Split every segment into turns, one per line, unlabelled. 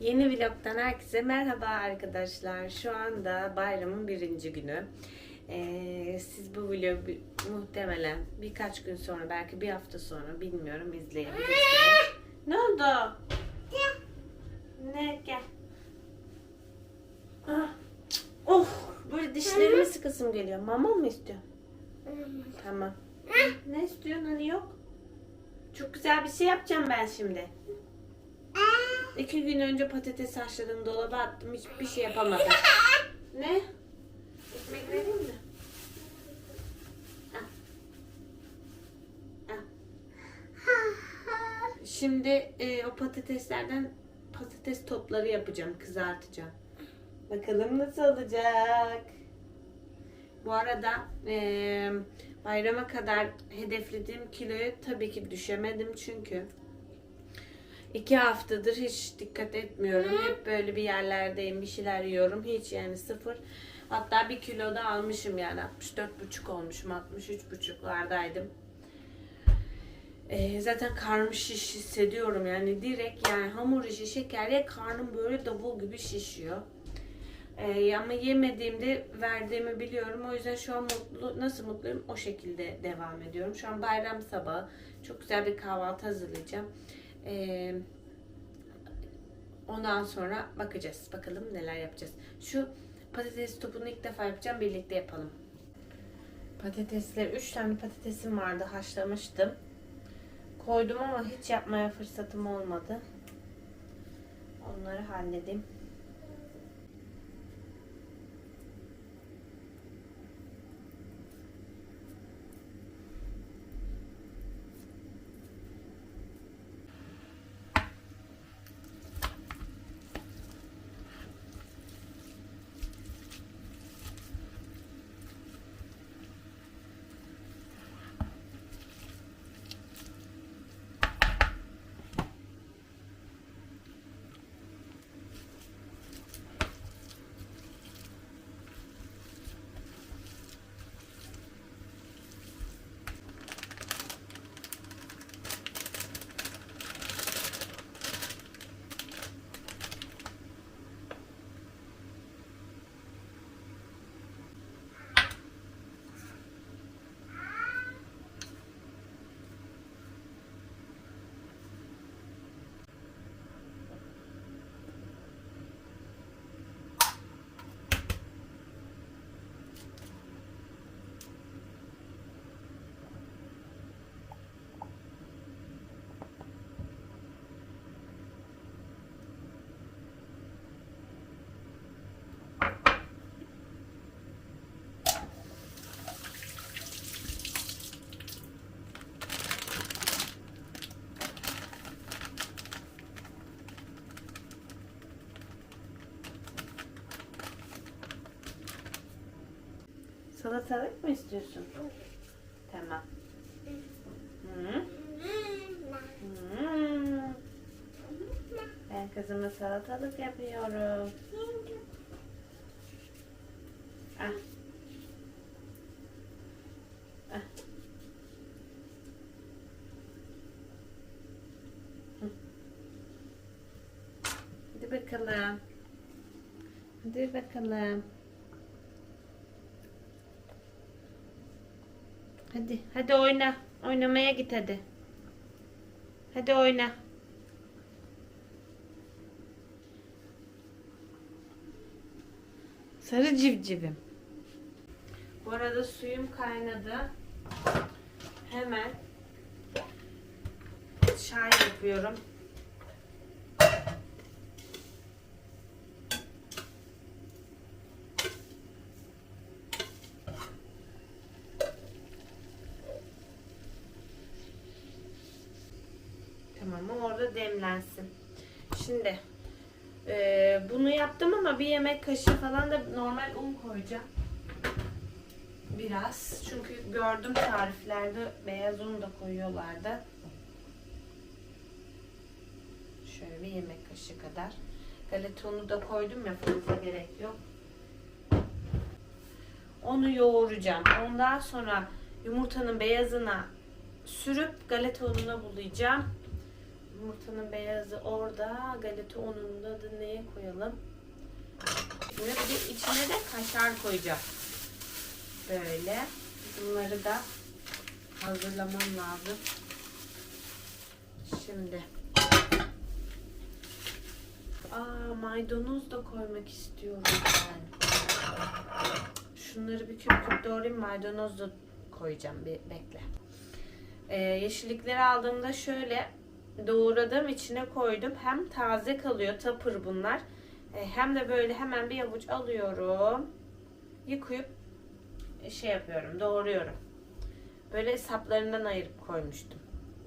Yeni vlogdan herkese merhaba arkadaşlar. Şu anda bayramın birinci günü. Ee, siz bu vlogu muhtemelen birkaç gün sonra belki bir hafta sonra bilmiyorum izleyebilirsiniz. ne oldu? Ne gel. Ah, Oh böyle dişlerime sıkısım geliyor. Mama mı istiyor? Tamam. Ne istiyorsun hani yok? Çok güzel bir şey yapacağım ben şimdi. İki gün önce patates haşladım dolaba attım hiçbir şey yapamadım. ne? Ekmek vereyim mi? Al. Al. Şimdi e, o patateslerden patates topları yapacağım, kızartacağım. Bakalım nasıl olacak. Bu arada e, bayrama kadar hedeflediğim kiloyu tabii ki düşemedim çünkü iki haftadır hiç dikkat etmiyorum. Hep böyle bir yerlerdeyim, bir şeyler yiyorum. Hiç yani sıfır. Hatta bir kilo da almışım yani 64,5 olmuşum. 63,5'lardaydım. Ee, zaten karnım şiş hissediyorum yani direkt yani hamur işi şeker ye karnım böyle davul gibi şişiyor. Ee, ama yemediğimde verdiğimi biliyorum. O yüzden şu an mutlu, nasıl mutluyum o şekilde devam ediyorum. Şu an bayram sabahı çok güzel bir kahvaltı hazırlayacağım. Ee, ondan sonra bakacağız. Bakalım neler yapacağız. Şu patates topunu ilk defa yapacağım. Birlikte yapalım. Patatesler, 3 tane patatesim vardı. Haşlamıştım. Koydum ama hiç yapmaya fırsatım olmadı. Onları halledeyim. Salatalık mı istiyorsun? Tamam. Ben kızıma salatalık yapıyorum. Ah. Ah. Hadi bakalım. Hadi bakalım. Hadi, hadi oyna. Oynamaya git hadi. Hadi oyna. Sarı civcivim. Bu arada suyum kaynadı. Hemen çay yapıyorum. Demlensin. Şimdi e, bunu yaptım ama bir yemek kaşığı falan da normal un koyacağım. Biraz. Çünkü gördüm tariflerde beyaz un da koyuyorlardı. Şöyle bir yemek kaşığı kadar. Galeta unu da koydum ya fazla gerek yok. Onu yoğuracağım. Ondan sonra yumurtanın beyazına sürüp galeta ununa bulayacağım. Yumurtanın beyazı orada. Galeta ununu da adı neye koyalım? Şimdi bir içine de kaşar koyacağım. Böyle. Bunları da hazırlamam lazım. Şimdi. Aa maydanoz da koymak istiyorum ben. Şunları bir küp küp doğrayayım maydanoz da koyacağım. Bir bekle. Ee, yeşillikleri aldığımda şöyle doğradım içine koydum. Hem taze kalıyor tapır bunlar. Ee, hem de böyle hemen bir avuç alıyorum. Yıkayıp e, şey yapıyorum doğruyorum. Böyle saplarından ayırıp koymuştum.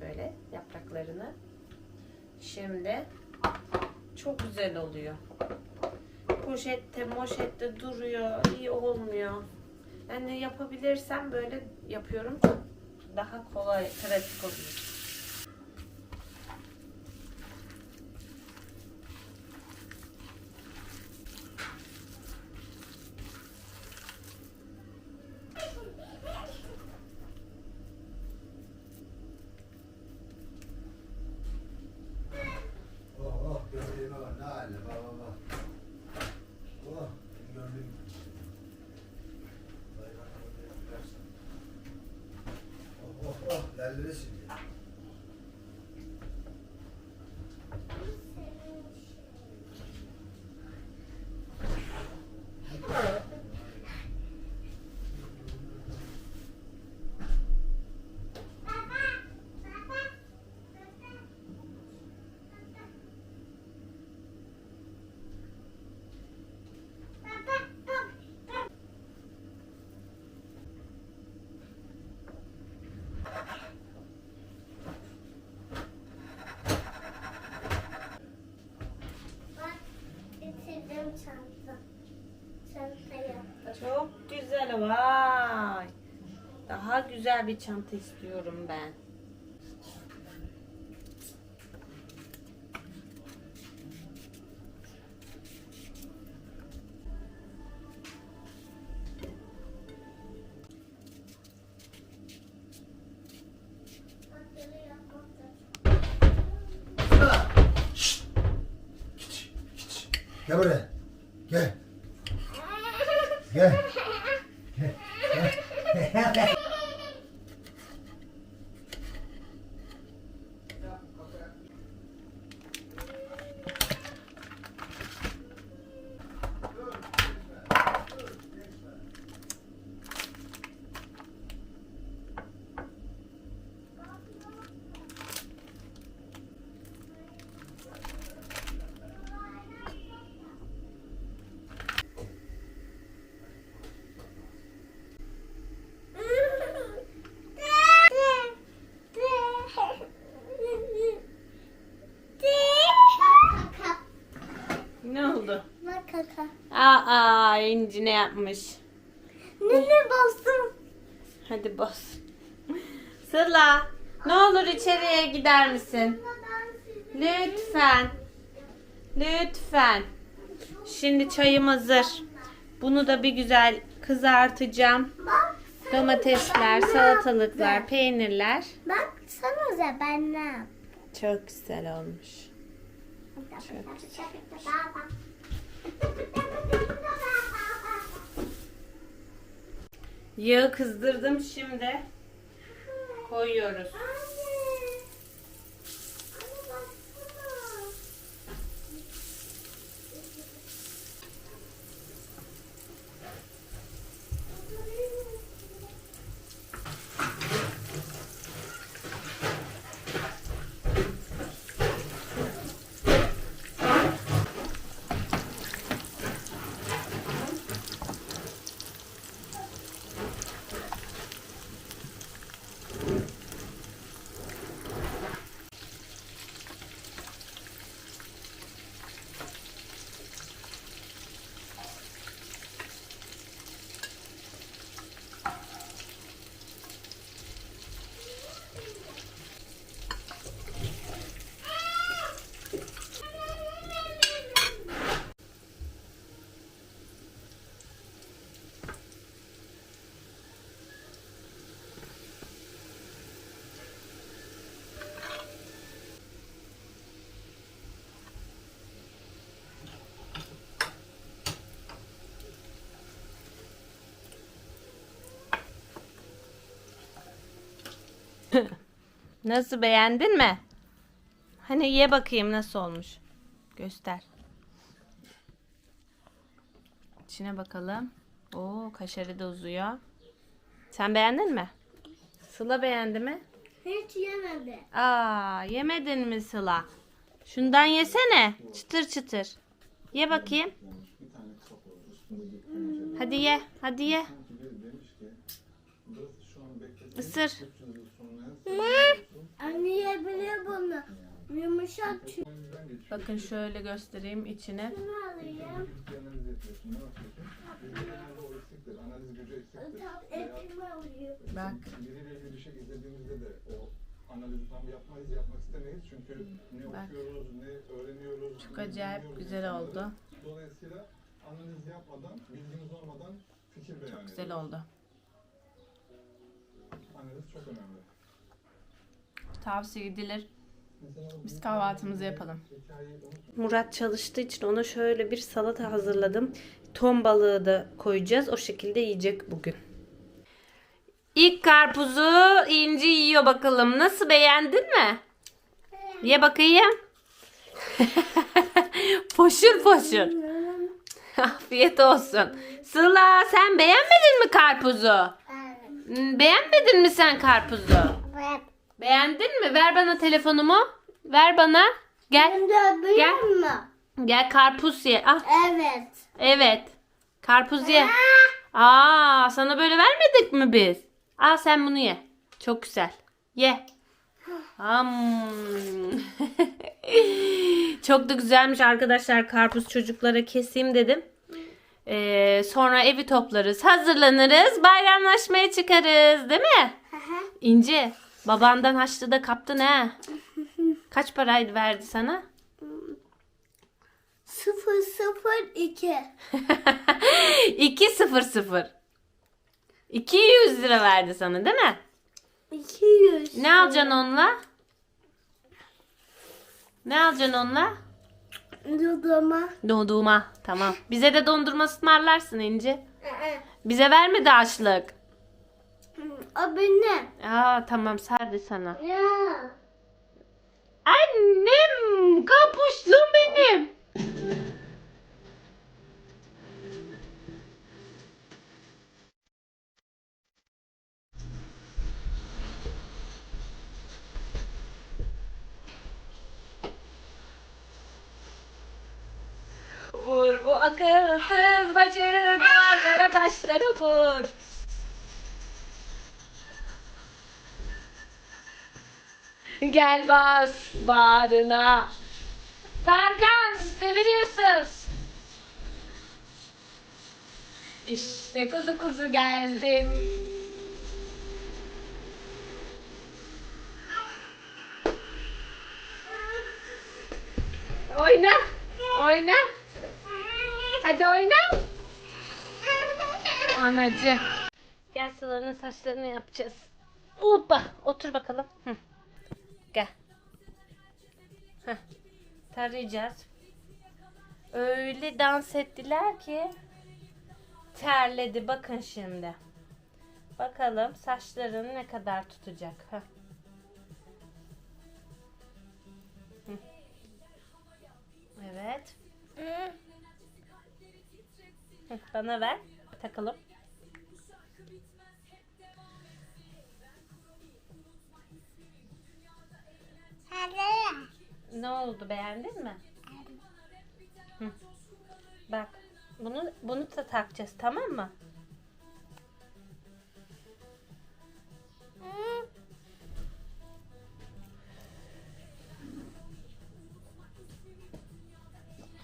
Böyle yapraklarını. Şimdi çok güzel oluyor. Poşette moşette duruyor. iyi olmuyor. Yani yapabilirsem böyle yapıyorum. Daha kolay, pratik oluyor.
Oh oh gömleğime bak ne haline bak bak bak. Oh benim gömleğim. Bayram gömleğimi versen. Oh oh oh lerleri siliyor.
Bak bitirdim çanta. Çanta yaptım.
Çok güzel vay. Daha güzel bir çanta istiyorum ben.
Gel buraya. Gel. Gel. Gel. Gel.
Ne oldu?
Bak kaka.
Aa, İnci ne yapmış?
Nene bastım.
Hadi bas. Sıla, ne olur içeriye gider misin? Lütfen. Lütfen. Şimdi çayım hazır. Bunu da bir güzel kızartacağım.
Bak.
Domatesler, salatalıklar, peynirler.
Bak sanıza ben ne yaptım.
Çok güzel olmuş. Yağı kızdırdım şimdi. Koyuyoruz. Nasıl beğendin mi? Hani ye bakayım nasıl olmuş. Göster. İçine bakalım. Oo kaşarı da uzuyor. Sen beğendin mi? Sıla beğendi mi?
Hiç yemedi.
Aa yemedin mi Sıla? Şundan yesene. Çıtır çıtır. Ye bakayım. Hadi ye. Hadi ye. Isır.
Anne yiyebilir bunu. Yumuşak çünkü.
Bakın şöyle göstereyim içine. Bak.
Biriyle ilgili izlediğimizde de o analizi tam yapmayız, yapmak istemeyiz. Çünkü ne
Bak.
okuyoruz, ne öğreniyoruz.
Çok
ne
acayip güzel oldu.
Dolayısıyla analiz yapmadan, bilgimiz olmadan fikir beyan
Güzel
ediyoruz.
oldu.
Analiz çok önemli.
Tavsiye edilir. Biz kahvaltımızı yapalım. Murat çalıştığı için ona şöyle bir salata hazırladım. Ton balığı da koyacağız. O şekilde yiyecek bugün. İlk karpuzu İnci yiyor bakalım. Nasıl beğendin mi? Ye bakayım. poşur poşur. Afiyet olsun. Sıla sen beğenmedin mi karpuzu? Beğenmedin mi sen karpuzu? Beğendin mi? Ver bana telefonumu. Ver bana. Gel. Gel.
mü?
Gel karpuz ye. Ah,
Evet.
evet. Karpuz ye. Aa, sana böyle vermedik mi biz? Al sen bunu ye. Çok güzel. Ye. Am. Çok da güzelmiş arkadaşlar. Karpuz çocuklara keseyim dedim. Ee, sonra evi toplarız, hazırlanırız, bayramlaşmaya çıkarız, değil mi? İnci, babandan haçlı da kaptın ha. Kaç paraydı verdi sana?
Sıfır sıfır iki.
200. 200 lira verdi sana değil mi?
İki yüz.
Ne alacaksın onunla? Ne alacaksın onunla?
Dudama.
Dondurma. Tamam. Bize de dondurma ısmarlarsın İnci. Bize vermedi açlık.
Benim.
Aa tamam sardı sana.
Ya.
Annem kapuştum benim. Vur bu akılsız bacı duvarlara taşları vur. Gel bas bağrına. Serkan seviliyorsunuz. İşte kuzu kuzu geldim. Oyna. Oyna. Hadi oyna. Anacı. Gel Sıla'nın saçlarını yapacağız. Hoppa. Otur bakalım. Hı. Gel. Heh. Tarayacağız. Öyle dans ettiler ki terledi. Bakın şimdi. Bakalım saçlarını ne kadar tutacak. Heh. Evet. Bana ver. Takalım. Ne oldu beğendin mi? Hı. Bak bunu bunu da takacağız tamam mı?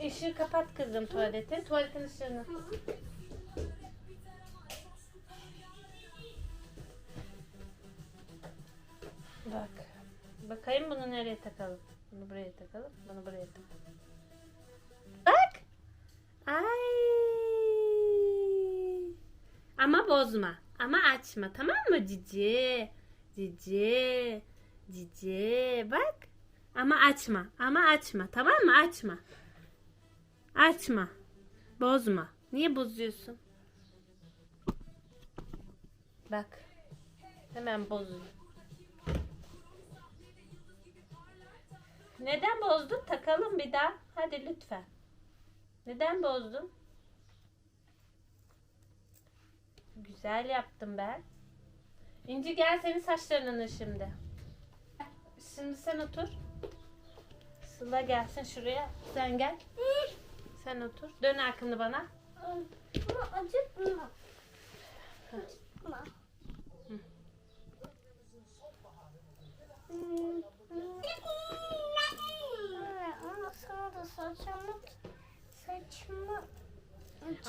Işığı kapat kızım tuvaletin. Tuvaletin ışığını. Takalım. Bunu buraya takalım. Bak. Ay. Ama bozma. Ama açma. Tamam mı cici? Cici. Cici. Bak. Ama açma. Ama açma. Tamam mı? Açma. Açma. Bozma. Niye bozuyorsun? Bak. Hemen bozuyor. Neden bozdun? Takalım bir daha. Hadi lütfen. Neden bozdun? Güzel yaptım ben. İnci gel senin saçlarını şimdi. Şimdi sen otur. Sıla gelsin şuraya. Sen gel. Sen otur. Dön arkanı bana.
Ama acıtma. Acıtma. Saçımı saçımı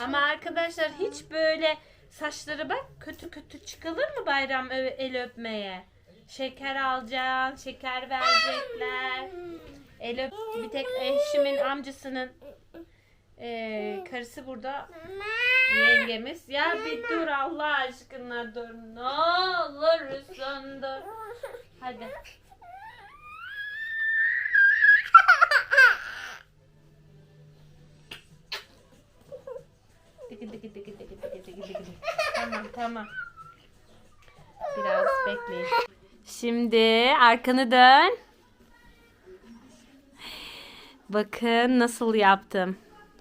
Ama arkadaşlar hiç böyle saçları bak kötü kötü çıkılır mı bayram el öpmeye? Şeker alacaksın, şeker verecekler. El öp bir tek eşimin amcasının eee, karısı burada yengemiz. Ya bir dur Allah aşkına dur. Ne olursun dur. Hadi. Tamam. Biraz bekleyin. Şimdi arkanı dön. Bakın nasıl yaptım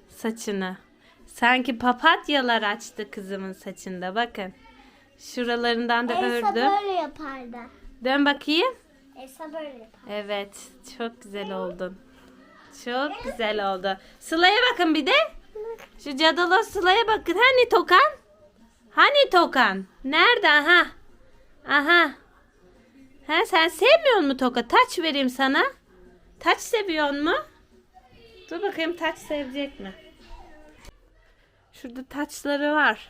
saçını. Sanki papatyalar açtı kızımın saçında. Bakın. Şuralarından da
Elsa
ördüm.
böyle yapardı.
Dön bakayım.
Elsa böyle yapar.
Evet. Çok güzel oldun. Çok güzel oldu. Sıla'ya bakın bir de. Şu cadılı Sıla'ya bakın. Hani Tokan? Hani Tokan? Nerede? Aha. Aha. Ha, sen sevmiyor mu Toka? Taç vereyim sana. Taç seviyor mu? Dur bakayım taç sevecek mi? Şurada taçları var.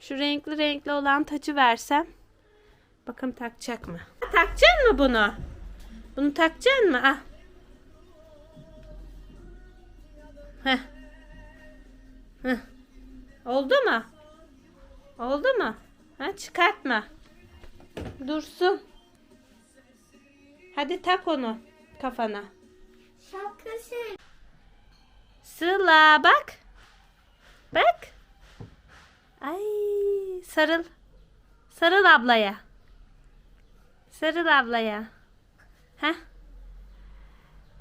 Şu renkli renkli olan taçı versem. Bakın takacak mı? Takacak mı bunu? Bunu takacaksın mı? Ah. Heh. Heh. Oldu mu? Oldu mu? Ha, çıkartma. Dursun. Hadi tak onu kafana.
Şapkası.
Sıla bak. Bak. Ay sarıl. Sarıl ablaya. Sarıl ablaya. Heh.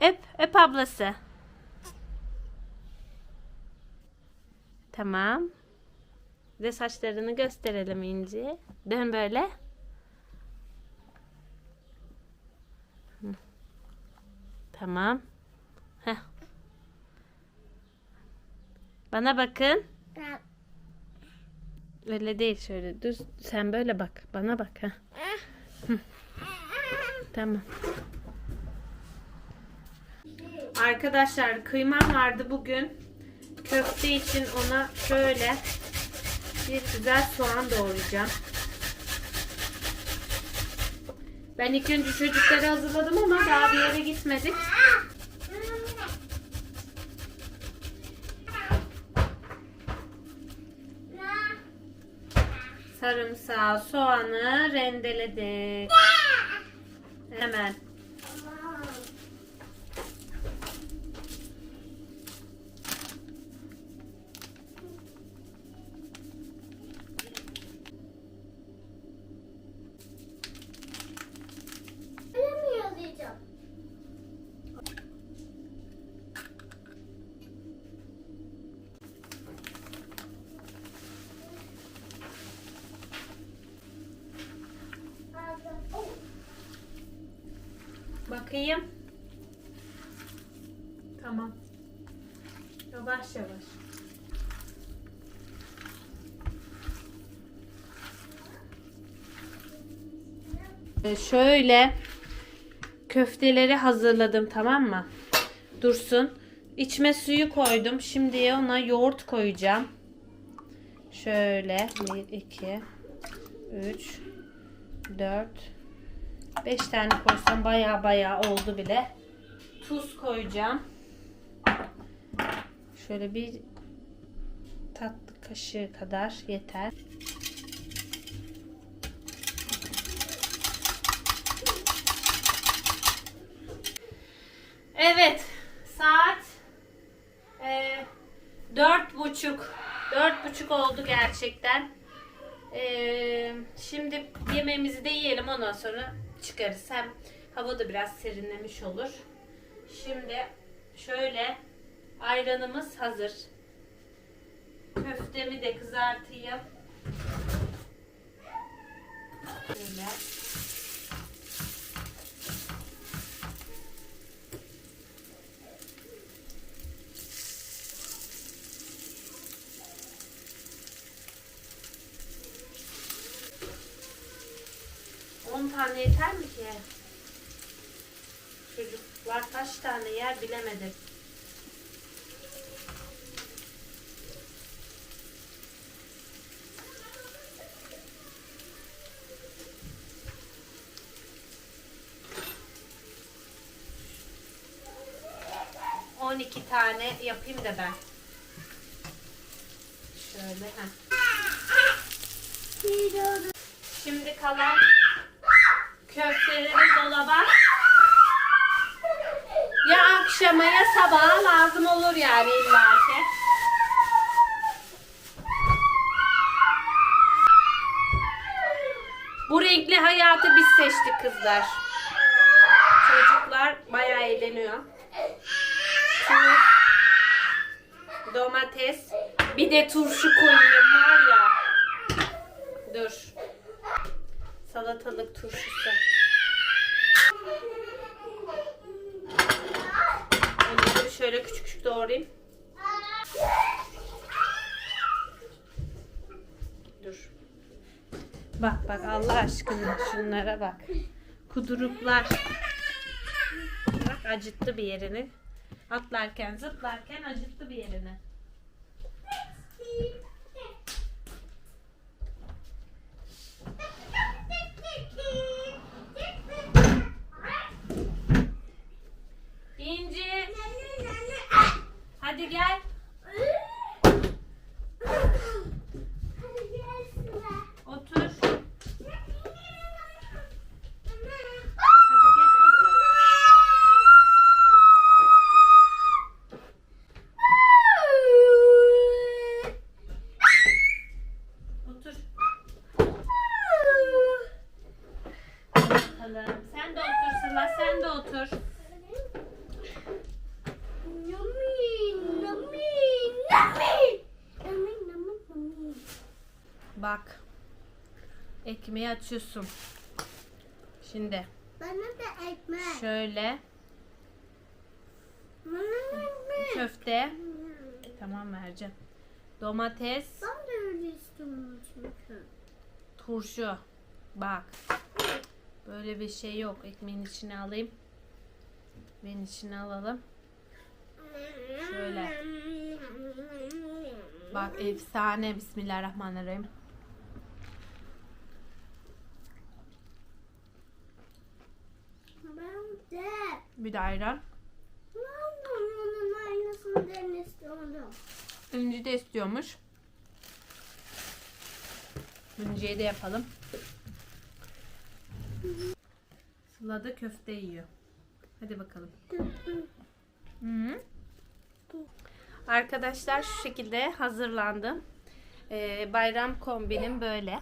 Öp, öp ablası. Tamam. Bir de saçlarını gösterelim İnci. Dön böyle. Tamam. Heh. Bana bakın. Öyle değil şöyle düz. Sen böyle bak. Bana bak ha. Tamam. Arkadaşlar kıymam vardı bugün. Köfte için ona şöyle bir güzel soğan doğrayacağım. Ben ilk önce çocukları hazırladım ama daha bir yere gitmedik. Sarımsağı, soğanı rendeledik. Hemen. Bakayım. Tamam. Yavaş yavaş. Ee, Şöyle köfteleri hazırladım tamam mı? Dursun. İçme suyu koydum. Şimdi ona yoğurt koyacağım. Şöyle 1 2 3 4 5 tane koysam baya baya oldu bile. Tuz koyacağım. Şöyle bir tatlı kaşığı kadar yeter. Evet. Saat e, dört buçuk. Dört buçuk oldu gerçekten. E, şimdi yemeğimizi de yiyelim ondan sonra çıkarız. Hem hava da biraz serinlemiş olur. Şimdi şöyle ayranımız hazır. Köftemi de kızartayım. Şöyle. On tane yeter mi ki? Çocuklar kaç tane yer bilemedim. On iki tane yapayım da ben. Şöyle. Heh. Şimdi kalan köfteleri dolaba ya akşama ya sabaha lazım olur yani illaki. Bu renkli hayatı biz seçtik kızlar. Çocuklar bayağı eğleniyor. Tur, domates, bir de turşu koyayım var ya. Dur. Salatalık turşusu. Şöyle küçük küçük doğrayayım. Dur. Bak bak Allah aşkına şunlara bak. Kuduruklar. Bak acıttı bir yerini. Atlarken zıplarken acıttı bir yerini. İnci. Hadi gel. Otur. Hadi geç otur. Otur. Bakalım. Sen de otur Sıla. Sen de otur. Bak. Ekmeği açıyorsun. Şimdi
Bana da ekmek.
şöyle
Bana da ekmek.
köfte. Tamam vereceğim. Domates,
Ben de öyle istiyorum çünkü.
turşu. Bak. Böyle bir şey yok. Ekmeğin içine alayım. Ekmeğin içine alalım. Şöyle. Bak efsane. Bismillahirrahmanirrahim.
Ben de.
Bir de ayran.
Ben onun aynısını den istiyordum.
De istiyormuş. İnciye de yapalım. Sıla da köfte yiyor. Hadi bakalım. Hı. Arkadaşlar şu şekilde hazırlandım. Ee, bayram kombinim böyle.